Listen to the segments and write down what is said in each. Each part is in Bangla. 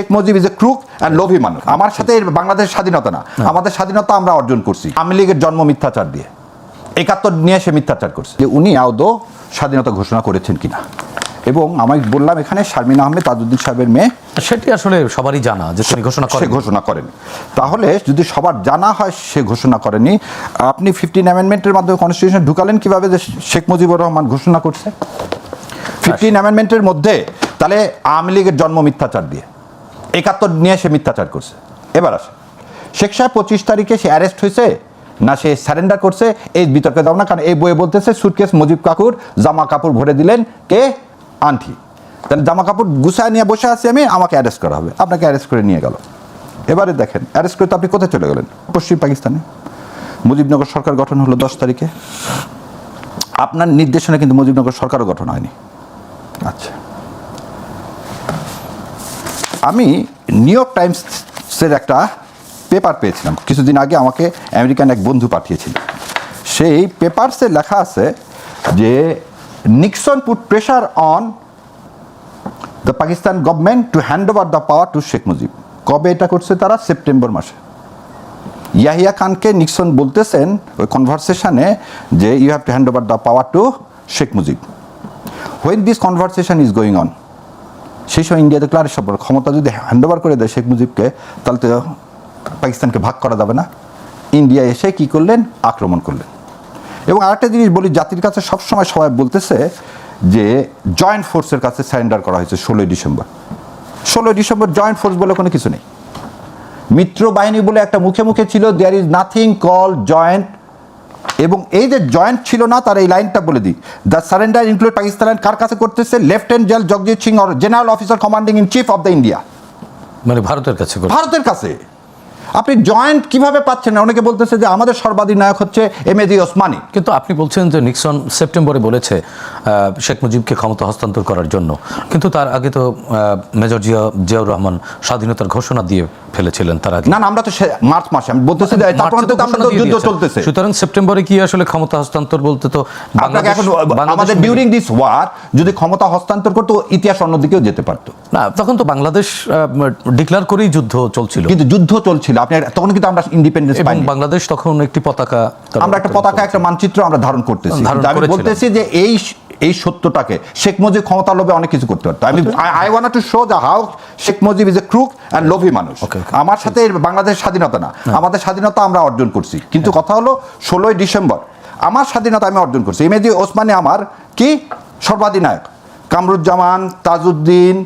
Sheikh Mujib is a crook and লোভি মানুষ। আমার সাথে এর বাংলাদেশের স্বাধীনতা না। আমাদের স্বাধীনতা আমরা অর্জন করছি। আওয়ামী লীগের জন্ম মিথ্যাচার দিয়ে। একাত্তর নিয়ে সে মিথ্যাচার করছে। যে উনি আদৌ স্বাধীনতা ঘোষণা করেছেন কিনা। এবং আমি বললাম এখানে শারমিন আহমেদ তাজউদ্দিন সাহেবের মেয়ে। সেটি আসলে সবারই জানা যে তিনি ঘোষণা সে করেন ঘোষণা করেনি। তাহলে যদি সবার জানা হয় সে ঘোষণা করেনি আপনি ফিফটিন অ্যামেন্ডমেন্টের মাধ্যমে কনস্টিটিউশন ঢুকালেন কীভাবে যে শেখ মুজিবুর রহমান ঘোষণা করছে? ফিফটিন অ্যামেন্ডমেন্টের মধ্যে তাহলে আওয়ামী লীগের জন্ম মিথ্যাচার দিয়ে। একাত্তর নিয়ে সে মিথ্যাচার করছে। এবার আসে। শেখ সাহেব পঁচিশ তারিখে সে অ্যারেস্ট হয়েছে, না সে স্যারেন্ডার করছে, এই বিতর্কে দাও না, কারণ এই বইয়ে বলতেছে সুটকেস মুজিব কাকুর জামা কাপড় ভরে দিলেন কে? আন্টি। তাহলে জামা কাপড় গুছায় নিয়ে বসে আছি আমি, আমাকে অ্যারেস্ট করা হবে। আপনাকে অ্যারেস্ট করে নিয়ে গেল। এবারে দেখেন অ্যারেস্ট করে তো আপনি কোথায় চলে গেলেন? পশ্চিম পাকিস্তানে। মুজিবনগর সরকার গঠন হলো দশ তারিখে। আপনার নির্দেশনা কিন্তু মুজিবনগর সরকারও গঠন হয়নি। আচ্ছা। আমি নিউ ইয়র্ক টাইমসের একটা পেপার পেয়েছিলাম। কিছুদিন আগে আমাকে আমেরিকান এক বন্ধু পাঠিয়েছিল। সেই পেপারসে লেখা আছে যে Nixon put pressure on the Pakistan government to hand over the power to Sheikh Mujib কবে এটা করছে তারা? সেপ্টেম্বর মাসে। ইয়াহিয়া খানকে নিক্সন বলতেছেন ওই কনভারসেশনে যে you have to hand over the power to Sheikh Mujib when this conversation is going on সেই সময় ইন্ডিয়া দেখল, আরে সব ক্ষমতা যদি হ্যান্ড ওভার করে দেয় শেখ মুজিবকে, তাহলে তো পাকিস্তানকে ভাগ করা যাবে না। ইন্ডিয়া এসে কি করলেন? আক্রমণ করলেন। এবং আরেকটা জিনিস বলি, জাতির কাছে সবসময় সবাই বলতেছে যে জয়েন্ট ফোর্সের কাছে সারেন্ডার করা হয়েছে ষোলোই ডিসেম্বর। ষোলোই ডিসেম্বর জয়েন্ট ফোর্স বলে কোনো কিছু নেই। মিত্র বাহিনী বলে একটা মুখে মুখে ছিল there is nothing call joint এবং এই যে জয়েন্ট ছিল না তার এই লাইনটা বলে দিই। দ্য সারেন্ডার ইনক্লুড পাকিস্তান কার কাছে করতেছে? Lieutenant general Jagjit Singh or general officer commanding in chief of the India মানে ভারতের কাছে ভারতের কাছে। আপনি জয়েন্ট কীভাবে পাচ্ছেন না? অনেকে বলতেছে যে আমাদের সর্বাধিনায়ক হচ্ছে এমএজি ওসমানী কিন্তু আপনি বলছেন যে নিক্সন সেপ্টেম্বরে বলেছে শেখ মুজিবকে ক্ষমতা হস্তান্তর করার জন্য। কিন্তু তার আগে তো মেজর জিয়া জিয়াউর রহমান স্বাধীনতার ঘোষণা দিয়ে ফেলেছিলেন তার আগে। না না আমরা তো মার্চ মাসে আমি বলতেছি তারপর তো তো ঘোষণা দিয়ে যুদ্ধ চলতেছে। সুতরাং সেপ্টেম্বরে কি আসলে ক্ষমতা হস্তান্তর বলতে তো আপনাকে বাংলাদেশ- এখন আমাদের ডিউরিং দিস ওয়ার যদি ক্ষমতা হস্তান্তর করতো ইতিহাস অন্যদিকেও যেতে পারতো। না তখন তো বাংলাদেশ ডিক্লেয়ার করেই যুদ্ধ চলছিল। কিন্তু যুদ্ধ চলছিল আপনি তখন কিন্তু আমরা ইন্ডিপেন্ডেন্স পাইনি। বাংলাদেশ তখন একটি পতাকা আমরা একটা পতাকা একটা মানচিত্র আমরা ধারণ করতেছি। আমি বলতেছি যে এই এই সত্যটাকে। শেখ মুজিব ক্ষমতা লোভে অনেক কিছু করতে পারতো। আমি I want to show the how Sheikh Mujib is a crook and লোভি মানুষ. আমার সাথে বাংলাদেশ স্বাধীনতা না। আমাদের স্বাধীনতা আমরা অর্জন করছি। কিন্তু কথা হলো ষোলোই ডিসেম্বর আমার স্বাধীনতা আমি অর্জন করছি। এমএজি ওসমানী আমার কি? সর্বাধিনায়ক। কামরুজ্জামান তাজউদ্দিন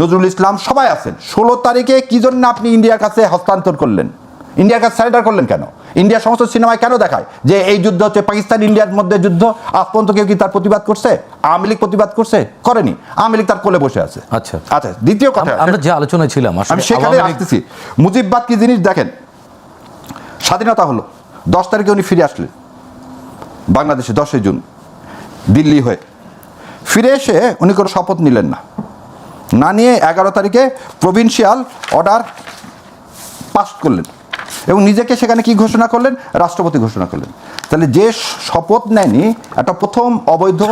নজরুল ইসলাম সবাই আছেন। ষোলো তারিখে কি জন্য আপনি ইন্ডিয়ার কাছে হস্তান্তর করলেন? ইন্ডিয়ার কাছে সারেন্ডার করলেন কেন? ইন্ডিয়ার সমস্ত সিনেমায় কেন দেখায়? যে এই যুদ্ধ হচ্ছে পাকিস্তান ইন্ডিয়ার মধ্যে যুদ্ধ আজ পর্যন্ত কেউ কি তার প্রতিবাদ করছে? আওয়ামী লীগ প্রতিবাদ করছে? করেনি। আওয়ামী লীগ তার কোলে বসে আছে। আচ্ছা। আচ্ছা দ্বিতীয় কথা আমরা যে আলোচনায় ছিলাম আমি সেখানে আসতেছি। মুজিববাদ কি জিনিস দেখেন? স্বাধীনতা হলো। দশ তারিখে উনি ফিরে আসলেন। বাংলাদেশে দশই জুন দিল্লি হয়ে। ফিরে এসে উনি কোনো শপথ নিলেন না। না নিয়ে এগারো তারিখে প্রভিন্সিয়াল অর্ডার পাস করলেন। এবং নিজেকে সেখানে কি ঘোষণা করলেন? রাষ্ট্রপতি ঘোষণা করলেন। তাহলে যে শপথ নেয়নি, একটা প্রথম অবৈধ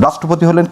রাষ্ট্রপতি হলেন কে?